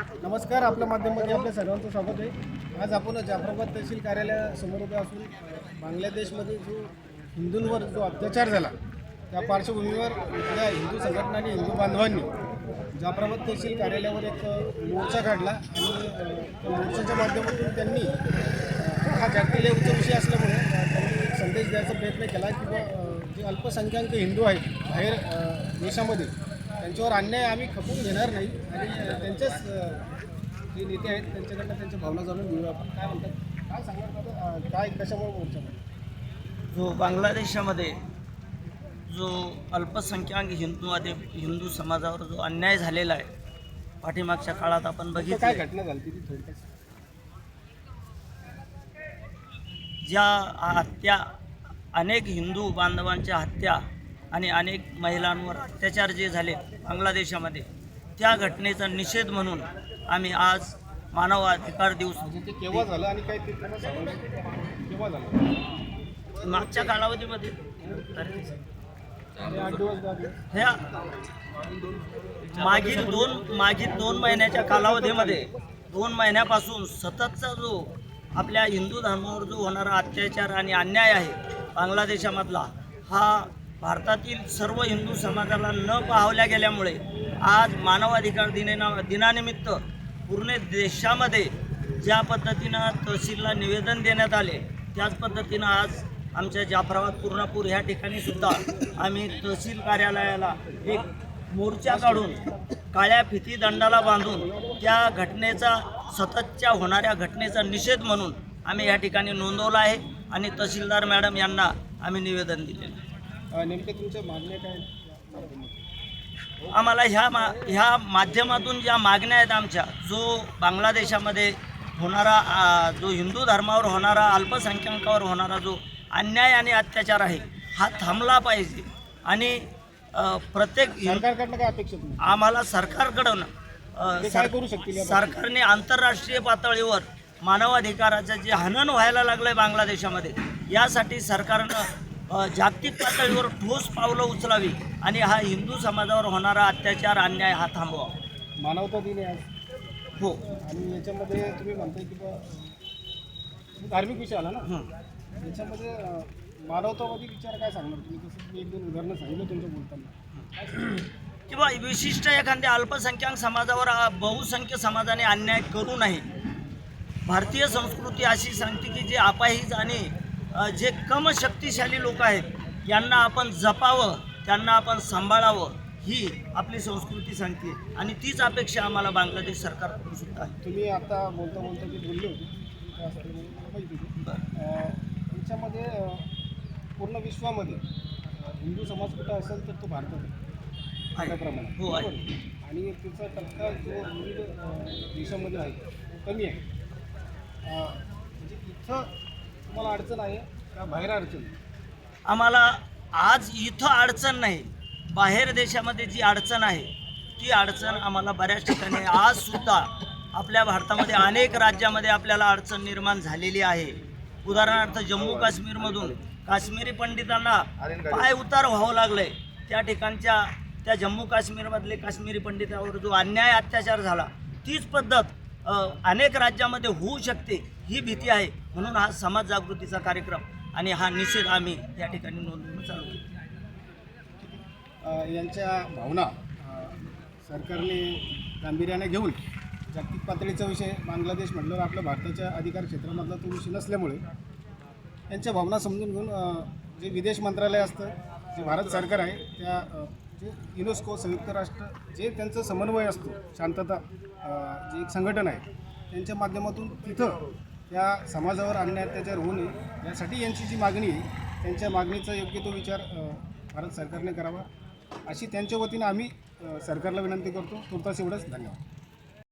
नमस्कार आपल्या माध्यमामध्ये आपल्या सर्वांचं स्वागत आहे. आज आपण जाफराबाद तहसील कार्यालयासमोर उभे असून बांगलादेशमध्ये जो हिंदूंवर जो अत्याचार झाला त्या पार्श्वभूमीवर आपल्या हिंदू संघटनांनी हिंदू बांधवांनी जाफराबाद तहसील कार्यालयावर एक मोर्चा काढला आणि त्या मोर्चाच्या माध्यमातून त्यांनी हा जागतिक उच्च विषय असल्यामुळे त्यांनी संदेश द्यायचा प्रयत्न केला की जे अल्पसंख्याक हिंदू आहेत बाहेर देशामध्ये त्यांच्यावर अन्याय आम्ही खपून घेणार नाही आणि अ, जे नेते आहेत त्यांच्याकडनं त्यांच्या भावना जाणून घेऊया आपण काय म्हणतात काय सांगणार काय कशामुळे मोर्चा? जो बांगलादेशामध्ये जो अल्पसंख्याक हिंदूमध्ये हिंदू समाजावर जो अन्याय झालेला आहे पाठीमागच्या काळात आपण इथं काय बघितलं घटना झाली ती थोडक्यात. ज्या हत्या अनेक हिंदू बांधवांच्या हत्या आणि अनेक महिलांवर अत्याचार जे झाले बांगलादेशामध्ये त्या घटनेचा निषेध म्हणून आम्ही आज मानव अधिकार दिवस म्हणजे केव्हा झालं आणि काय? केव्हा झालं? मागच्या कालावधीमध्ये. ह्या मागील दोन मागील दोन महिन्याच्या कालावधीमध्ये दोन महिन्यापासून सततचा जो आपल्या हिंदू धर्मावर जो होणारा अत्याचार आणि अन्याय आहे बांगलादेशामधला हा भारतातील सर्व हिंदू समाजाला न पाहवल्या गेल्यामुळे आज मानवाधिकार दिना दिनानिमित्त पूर्ण देशामध्ये ज्या पद्धतीनं तहसीलला निवेदन देण्यात आले त्याच पद्धतीनं आज आमच्या जाफराबाद पूर्णापूर ह्या ठिकाणी सुद्धा आम्ही तहसील कार्यालयाला एक मोर्चा काढून काळ्या फिती दंडाला बांधून त्या घटनेचा सततच्या होणाऱ्या घटनेचा निषेध म्हणून आम्ही या ठिकाणी नोंदवला आहे आणि तहसीलदार मॅडम यांना आम्ही निवेदन दिलेलं आहे. नेमक्या तुमच्या मागण्या काय? आम्हाला ह्या मा ह्या माध्यमातून ज्या मागण्या आहेत आमच्या जो बांगलादेशामध्ये होणारा जो हिंदू धर्मावर होणारा अल्पसंख्याकावर होणारा जो अन्याय आणि अत्याचार आहे हा थांबला पाहिजे. आणि प्रत्येक सरकारकडनं काय अपेक्षा तुम्ही आम्हाला सरकारकडून सरकारने आंतरराष्ट्रीय पातळीवर मानवाधिकाराचं जे हनन व्हायला लागलंय बांगलादेशामध्ये यासाठी सरकारनं जागतिक पातळीवर ठोस पावलं उचलावी आणि हा हिंदू समाजावर होणारा अत्याचार अन्याय हा थांबवावा मानवता दिन आहे आज. हो. आणि याच्यामध्ये तुम्ही म्हणताय की बा धार्मिक विषय आला ना? हं. याच्यामध्ये अ, मानवतावादी विचार काय सांगणार? तुम्ही तसं एक दोन उदाहरणं सांगितलं तुमच्या बोलताना. किंवा विशिष्ट एखाद्या अल्पसंख्याक समाजावर बहुसंख्य समाजाने अन्याय करू नये. भारतीय संस्कृती अशी सांगते की जे अपाहिज आणि जे कम शक्तिशाली लोक आहेत यांना आपण जपावं त्यांना आपण सांभाळावं ही आपली संस्कृती सांगते. आणि तीच अपेक्षा आम्हाला बांगलादेश सरकारकडून सुद्धा आहे. तुम्ही आता बोलता बोलता जे बोलले होते ते असं तुम्ही मला माहिती होती बरं. अ, याच्यामध्ये अ, पूर्ण विश्वामध्ये हिंदू समाज कुठं असेल तर तो भारतात आहे. प्रमाणात. हो, आहे. आणि त्याचा टक्का जो विविध देशामध्ये आहे तो कमी आहे. म्हणजे इथं तुम्हाला अडचण आहे का बाहेर अडचण आम्हाला आज इथं अडचण नाही. बाहेर देशामध्ये जी अडचण आहे ती अडचण आम्हाला बऱ्याच ठिकाणी आजसुद्धा आपल्या भारतामध्ये अनेक राज्यामध्ये आपल्याला अडचण निर्माण झालेली आहे. उदाहरणार्थ जम्मू काश्मीरमधून काश्मीरी पंडितांना पाय उतार व्हावं लागलंय. त्या ठिकाणच्या त्या जम्मू काश्मीरमधले काश्मीरी पंडितावर जो अन्याय अत्याचार झाला तीच पद्धत अनेक राज्यामध्ये होऊ शकते ही भीती आहे म्हणून हा समाज जागृतीचा कार्यक्रम आणि हा निषेध आम्ही या ठिकाणी नोंदवून चालू केला. यांच्या भावना सरकारने गांभीर्याने घेऊन जागतिक पातळीचा विषय बांगलादेश म्हटल्यावर आपल्या भारताच्या अधिकार क्षेत्रामधला तो विषय नसल्यामुळे यांच्या भावना समजून घेऊन जे विदेश मंत्रालय असतं जे भारत सरकार आहे त्या जे युनेस्को संयुक्त राष्ट्र जे त्यांचं समन्वय असतो शांतता जे एक संघटन आहे त्यांच्या माध्यमातून तिथं या समाजावर अन्याय अत्याचार होऊ नये यासाठी यांची जी मागणी आहे त्यांच्या मागणीचा योग्य तो विचार भारत सरकारने करावा. अशी त्यांच्या वतीनं आम्ही सरकारला विनंती करतो. तुर्तास एवढंच. धन्यवाद.